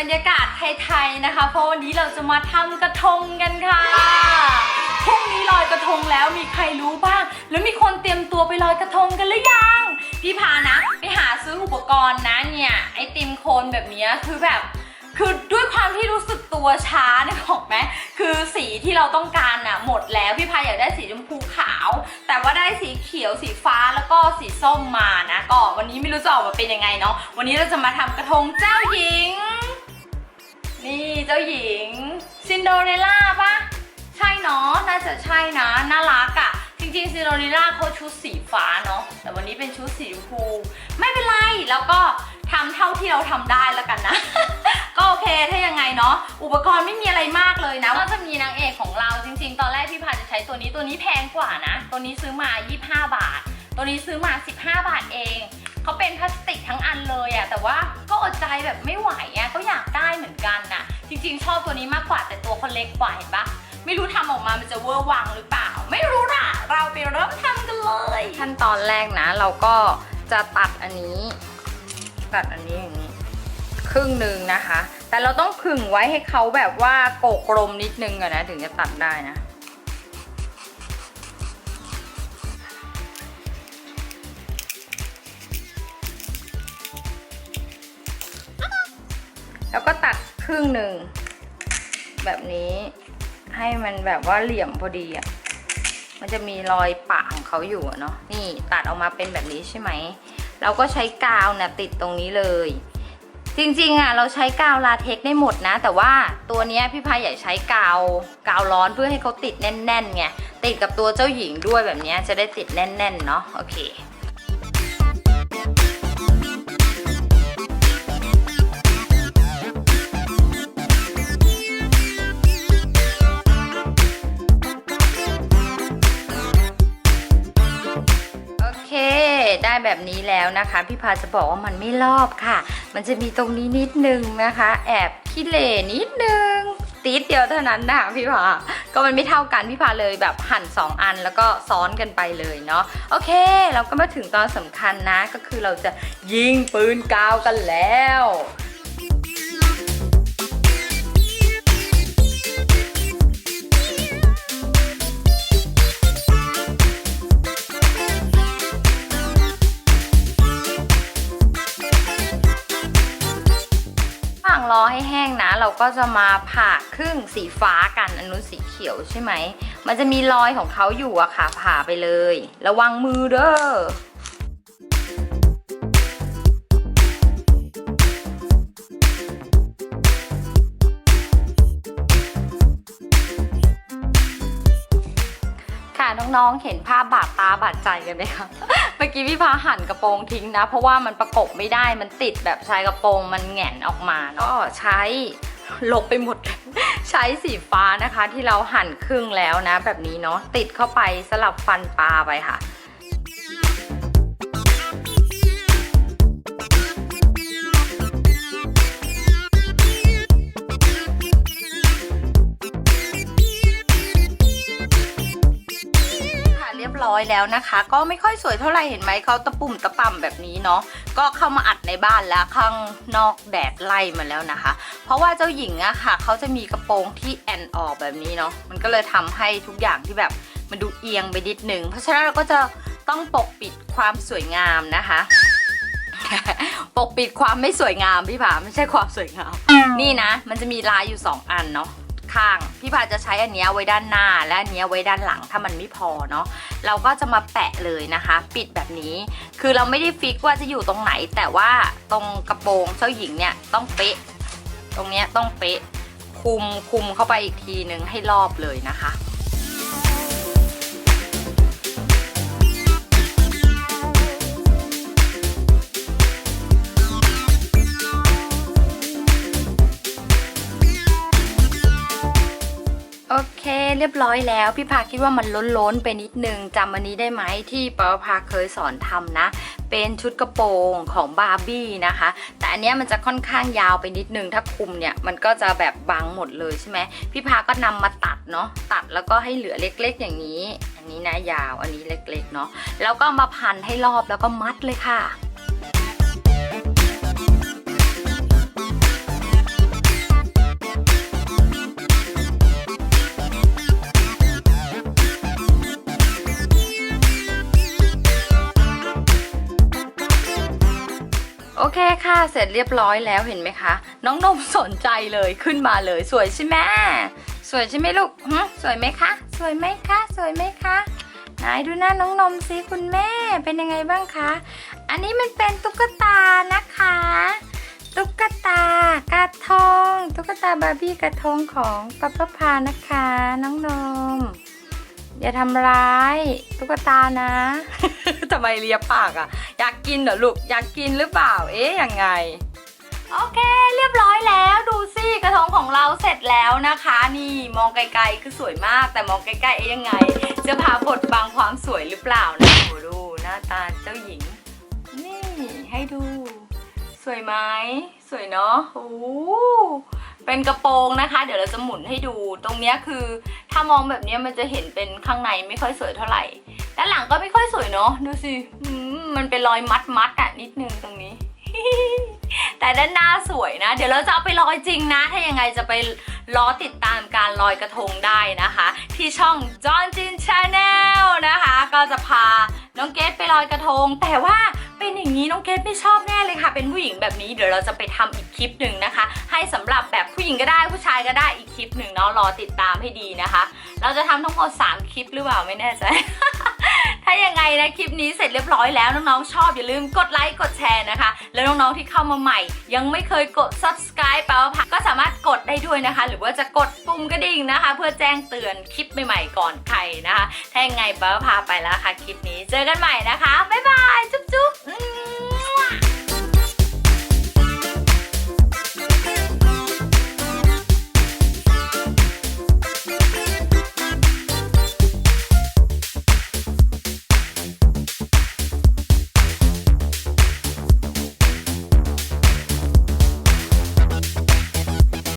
บรรยากาศไทยๆนะคะ เพราะวันนี้เราจะมาทำกระทงกันค่ะพรุ่งนี้ลอยกระทงแล้วมีใครรู้บ้าง แล้วมีคนเตรียมตัวไปลอยกระทงกันหรือยัง พี่พานะไปหาซื้ออุปกรณ์นะเนี่ยไอติมโคนแบบเนี้ยคือแบบคือด้วยความที่รู้สึกตัวช้าเนี่ยบอกไหมคือสีที่เราต้องการน่ะหมดแล้วพี่พายอยากได้สีชมพูขาว แต่ว่าได้สีเขียวสีฟ้าแล้วก็สีส้มมานะก็วันนี้ไม่รู้จะออกมาเป็นยังไงเนาะวันนี้เราจะมาทำกระทงเจ้าหญิง นี่เจ้าหญิงซินโดเรลล่าปะใช่เนาะน่าจะใช่นะน่ารักอะจริงๆซินโดเรลล่าเขาชุดสีฟ้าเนาะแต่วันนี้เป็นชุดสีชมพูไม่เป็นไรแล้วก็ทำเท่าที่เราทำได้แล้วกันนะ ก็โอเคถ้ายังไงเนาะอุปกรณ์ไม่มีอะไรมากเลยนะก็จะมีนางเอกของเราจริง ๆ ตอนแรกพี่พาจะใช้ตัวนี้ตัวนี้แพงกว่านะ ตัวนี้ซื้อมา 25 บาท ตัวนี้ซื้อมา 15 บาทเอง เขาเป็นพลาสติกทั้งอันเลยอะแต่ว่าก็อดใจแบบไม่ไหวอะก็อยากได้เหมือนกันน่ะ จริงๆ ชอบตัวนี้มากกว่าแต่ตัวเขาเล็กกว่าเห็นปะไม่รู้ทำออกมามันจะเวอร์วังหรือเปล่า ไม่รู้ล่ะ เราไปเริ่มทำกันเลยขั้นตอนแรกนะ เราก็จะตัดอันนี้ ตัดอันนี้อย่างนี้ ครึ่งหนึ่งนะคะ แต่เราต้องผึ่งไว้ให้เขาแบบว่าโกกลมนิดนึงอะนะ ถึงจะตัดได้นะ แล้วก็ตัดครึ่งหนึ่ง แบบนี้ให้มันแบบว่าเหลี่ยมพอดีอะ่ะมันจะมีรอยปะของเขาอยู่อะเนาะนี่ตัดออกมาเป็นแบบนี้ใช่ไหม เราก็ใช้กาวเนี่ยติดตรงนี้เลย จริงๆอะเราใช้กาวลาเทคได้หมดนะ แต่ว่าตัวนี้พี่พายอยากใช้กาวกาวร้อนเพื่อให้เขาติดแน่นๆไงติดกับตัวเจ้าหญิงด้วยแบบนี้จะได้ติดแน่นๆเนาะโอเค ได้แบบนี้แล้วนะคะ พี่พาจะบอกว่ามันไม่รอบค่ะ มันจะมีตรงนี้นิดนึงนะคะ แอบขี้เหร่นิดนึงติดเดียวเท่านั้นนะคะพี่พาก็มันไม่เท่ากันพี่พาเลยแบบหั่น 2 อันแล้วก็ซ้อนกันไปเลยเนาะโอเค เราก็มาถึงตอนสำคัญนะก็คือเราจะยิงปืนกาวกันแล้ว ก็จะมาผ่าครึ่งสีฟ้ากันอันนู้นสีเขียวใช่ไหม มันจะมีรอยของเขาอยู่อะค่ะ ผ่าไปเลย ระวังมือเด้อค่ะน้องๆ เห็นภาพบาดตาบาดใจกันไหมคะเมื่อกี้พี่พาหั่นกระโปรงทิ้งนะ เพราะว่ามันประกบไม่ได้มันติดแบบชายกระโปรงมันแหง่นออกมาเนาะก็ใช้ ลบไปหมด ใช้สีฟ้านะคะที่เราหั่นครึ่งแล้วนะ แบบนี้เนาะติดเข้าไปสลับฟันปลาไปค่ะ อยแล้วนะคะ ก็ไม่ค่อยสวยเท่าไหร่เห็นไหมเขาตะปุ่มตะป่ำแบบนี้เนาะก็เข้ามาอัดในบ้านแล้วข้างนอกแดดไล่มาแล้วนะคะ เพราะว่าเจ้าหญิงอะค่ะเขาจะมีกระโปรงที่แอนออกแบบนี้เนาะมันก็เลยทำให้ทุกอย่างที่แบบมันดูเอียงไปนิดนึงเพราะฉะนั้นเราก็จะต้องปกปิดความสวยงามนะคะปกปิดความไม่สวยงามพี่ผาไม่ใช่ความสวยงาม นี่นะ มันจะมีลายอยู่ 2 อันเนาะ ข้าง พี่พาจะใช้อันนี้ไว้ด้านหน้า และอันนี้ไว้ด้านหลังถ้ามันไม่พอเนาะเราก็จะมาแปะเลยนะคะ ปิดแบบนี้ คือเราไม่ได้ฟิกว่าจะอยู่ตรงไหน แต่ว่าตรงกระโปรงเจ้าหญิงเนี่ยต้องเป๊ะ ตรงเนี้ยต้องเป๊ะคุมคุมเข้าไปอีกทีหนึ่งให้รอบเลยนะคะ เรียบร้อยแล้ว พี่พาคิดว่ามันล้นๆไปนิดนึงจำอันนี้ได้ไหมที่ปอพาเคยสอนทำนะ เป็นชุดกระโปรงของบาร์บี้นะคะ แต่อันเนี้ยมันจะค่อนข้างยาวไปนิดนึง ถ้าคุมเนี่ยมันก็จะแบบบังหมดเลยใช่ไหมพี่พาก็นำมาตัดเนาะตัดแล้วก็ให้เหลือเล็กๆอย่างนี้ อันนี้นะยาวอันนี้เล็กๆเนาะแล้วก็มาพันให้รอบแล้วก็มัดเลยค่ะ โอเคค่ะ เสร็จเรียบร้อยแล้วเห็นไหมคะ น้องนมสนใจเลยขึ้นมาเลยสวยใช่ไหมสวยใช่ไหมลูกสวยไหมคะ สวยไหมคะ สวยไหมคะไหนดูหน้าน้องนมสิคุณแม่เป็นยังไงบ้างคะ อันนี้มันเป็นตุ๊กตานะคะ ตุ๊กตากระทง ตุ๊กตาบาร์บี้กระทงของปัปปะพานะคะ น้องนม อย่าทำร้ายตุ๊กตานะทำไมเลียปากอะ อยากกินเหรอลูก อยากกินหรือเปล่า เอ๊ะยังไง โอเค เรียบร้อยแล้วดูสิกระทงของเราเสร็จแล้วนะคะ นี่มองไกลๆคือสวยมาก แต่มองใกล้ๆเอ๊ะยังไง จะพาบดบังความสวยหรือเปล่านะโอ้ดูหน้าตาเจ้าหญิง นี่ให้ดู สวยไหมสวยเนาะโอ้ เป็นกระโปรงนะคะ เดี๋ยวเราจะหมุนให้ดู ตรงเนี้ยคือถ้ามองแบบเนี้ยมันจะเห็นเป็นข้างในไม่ค่อยสวยเท่าไหร่ด้านหลังก็ไม่ค่อยสวยเนาะดูสิมันเป็นรอยมัดมัดๆอะนิดนึงตรงนี้ แต่ด้านหน้าสวยนะ เดี๋ยวเราจะเอาไปลอยจริงนะ ถ้ายังไงจะไปรอติดตามการลอยกระทงได้นะคะ ที่ช่อง John Jin Channel นะคะ ก็จะพาน้องเกดไปลอยกระทง แต่ว่า เป็นอย่างนี้น้องเกดไม่ชอบแน่เลยค่ะ เป็นผู้หญิงแบบนี้เดี๋ยวเราจะไปทำอีกคลิปหนึ่งนะคะ ให้สำหรับแบบผู้หญิงก็ได้ผู้ชายก็ได้อีกคลิปหนึ่งเนาะรอติดตามให้ดีนะคะ เราจะทำทั้งหมด 3 คลิปหรือเปล่าไม่แน่ใจถ้ายังไงนะคลิปนี้เสร็จเรียบร้อยแล้วน้องๆชอบอย่าลืมกดไลค์กดแชร์นะคะ แล้วน้องๆที่เข้ามาใหม่ ยังไม่เคยกด subscribe แปลว่าพักก็สามารถกดได้ด้วยนะคะ หรือว่าจะกดปุ่มกระ งนะคะ เพื่อแจ้งเตือนคลิปใหม่ๆก่อนใครนะคะ ถ้ายังไงบ้าพาไปแล้วค่ะคลิปนี้ เจอกันใหม่นะคะ บ๊ายบาย จุ๊บจุ๊บ